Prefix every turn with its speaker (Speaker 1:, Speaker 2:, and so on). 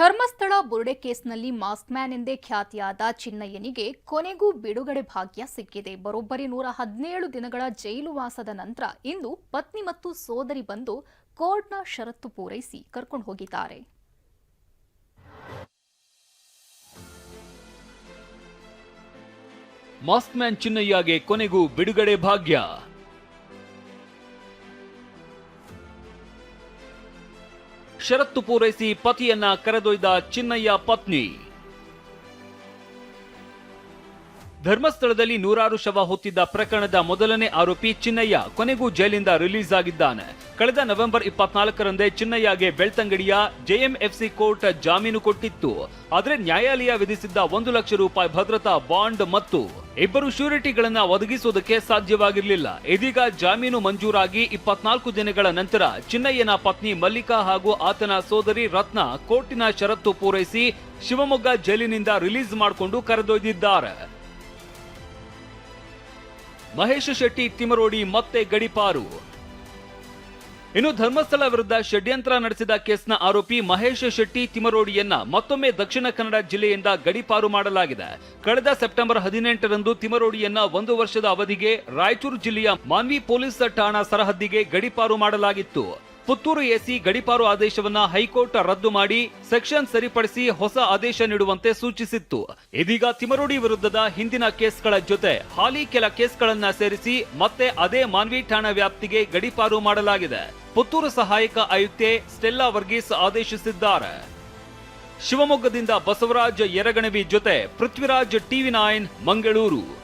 Speaker 1: ಧರ್ಮಸ್ಥಳ ಬುರುಡೆ ಕೇಸ್ನಲ್ಲಿ mask man ಎಂದೇ ಖ್ಯಾತಿಯಾದ ಚಿನ್ನಯ್ಯನಿಗೆ ಕೊನೆಗೂ ಬಿಡುಗಡೆ ಭಾಗ್ಯ ಸಿಕ್ಕಿದೆ. ಬರೋಬ್ಬರಿ ನೂರ ಹದಿನೇಳು ದಿನಗಳ ಜೈಲುವಾಸದ ನಂತರ ಇಂದು ಪತ್ನಿ ಮತ್ತು ಸೋದರಿ ಬಂದು ಕೋರ್ಟ್ನ ಷರತ್ತು ಪೂರೈಸಿ ಕರ್ಕೊಂಡು ಹೋಗಿದ್ದಾರೆ.
Speaker 2: ಮಾಸ್ಕ್ ಮ್ಯಾನ್ ಚಿನ್ನಯ್ಯಗೆ ಕೊನೆಗೂ ಬಿಡುಗಡೆ ಭಾಗ್ಯ. ಷರತ್ತು ಪೂರೈಸಿ ಪತಿಯನ್ನ ಕರೆದೊಯ್ದ ಚಿನ್ನಯ್ಯ ಪತ್ನಿ. ಧರ್ಮಸ್ಥಳದಲ್ಲಿ ನೂರಾರು ಶವ ಹೊತ್ತಿದ್ದ ಪ್ರಕರಣದ ಮೊದಲನೇ ಆರೋಪಿ ಚಿನ್ನಯ್ಯ ಕೊನೆಗೂ ಜೈಲಿಂದ ರಿಲೀಸ್ ಆಗಿದ್ದಾನೆ. ಕಳೆದ ನವೆಂಬರ್ ಇಪ್ಪತ್ನಾಲ್ಕರಂದೇ ಚಿನ್ನಯ್ಯಗೆ ಬೆಳ್ತಂಗಡಿಯ ಜೆಎಂಎಫ್ಸಿ ಕೋರ್ಟ್ ಜಾಮೀನು ಕೊಟ್ಟಿತ್ತು. ಆದರೆ ನ್ಯಾಯಾಲಯ ವಿಧಿಸಿದ್ದ ಒಂದು ಲಕ್ಷ ರೂಪಾಯಿ ಭದ್ರತಾ ಬಾಂಡ್ ಮತ್ತು ಇಬ್ಬರು ಶ್ಯೂರಿಟಿಗಳನ್ನ ಒದಗಿಸುವುದಕ್ಕೆ ಸಾಧ್ಯವಾಗಿರಲಿಲ್ಲ. ಇದೀಗ ಜಾಮೀನು ಮಂಜೂರಾಗಿ ಇಪ್ಪತ್ನಾಲ್ಕು ದಿನಗಳ ನಂತರ ಚಿನ್ನಯ್ಯನ ಪತ್ನಿ ಮಲ್ಲಿಕಾ ಹಾಗೂ ಆತನ ಸೋದರಿ ರತ್ನ ಕೋರ್ಟಿನ ಷರತ್ತು ಪೂರೈಸಿ ಶಿವಮೊಗ್ಗ ಜೈಲಿನಿಂದ ರಿಲೀಸ್ ಮಾಡಿಕೊಂಡು ಕರೆದೊಯ್ದಿದ್ದಾರೆ. ಮಹೇಶ್ ಶೆಟ್ಟಿ ತಿಮರೋಡಿ ಮತ್ತೆ ಗಡಿಪಾರು. ಇನ್ನು ಧರ್ಮಸ್ಥಳ ವಿರುದ್ಧ ಷಡ್ಯಂತ್ರ ನಡೆಸಿದ ಕೇಸ್ನ ಆರೋಪಿ ಮಹೇಶ್ ಶೆಟ್ಟಿ ತಿಮರೋಡಿಯನ್ನ ಮತ್ತೊಮ್ಮೆ ದಕ್ಷಿಣ ಕನ್ನಡ ಜಿಲ್ಲೆಯಿಂದ ಗಡಿಪಾರು ಮಾಡಲಾಗಿದೆ. ಕಳೆದ ಸೆಪ್ಟೆಂಬರ್ ಹದಿನೆಂಟರಂದು ತಿಮರೋಡಿಯನ್ನ ಒಂದು ವರ್ಷದ ಅವಧಿಗೆ ರಾಯಚೂರು ಜಿಲ್ಲೆಯ ಮಾನ್ವಿ ಪೊಲೀಸ್ ಠಾಣಾ ಸರಹದ್ದಿಗೆ ಗಡಿಪಾರು ಮಾಡಲಾಗಿತ್ತು. ಪುತ್ತೂರು ಎಸಿ ಗಡಿಪಾರು ಆದೇಶವನ್ನ ಹೈಕೋರ್ಟ್ ರದ್ದು ಮಾಡಿ ಸೆಕ್ಷನ್ ಸರಿಪಡಿಸಿ ಹೊಸ ಆದೇಶ ನೀಡುವಂತೆ ಸೂಚಿಸಿತ್ತು. ಇದೀಗ ತಿಮರೋಡಿ ವಿರುದ್ಧದ ಹಿಂದಿನ ಕೇಸ್ಗಳ ಜೊತೆ ಹಾಲಿ ಕೆಲ ಕೇಸ್ಗಳನ್ನ ಸೇರಿಸಿ ಮತ್ತೆ ಅದೇ ಮಾನ್ವಿ ಠಾಣಾ ವ್ಯಾಪ್ತಿಗೆ ಗಡಿಪಾರು ಮಾಡಲಾಗಿದೆ. ಪುತ್ತೂರು ಸಹಾಯಕ ಆಯುಕ್ತೆ ಸ್ಟೆಲ್ಲಾ ವರ್ಗೀಸ್ ಆದೇಶಿಸಿದ್ದಾರೆ. ಶಿವಮೊಗ್ಗದಿಂದ ಬಸವರಾಜ್ ಯರಗಣವಿ ಜೊತೆ ಪೃಥ್ವಿರಾಜ್ ಟಿವಿ ನೈನ್ ಮಂಗಳೂರು.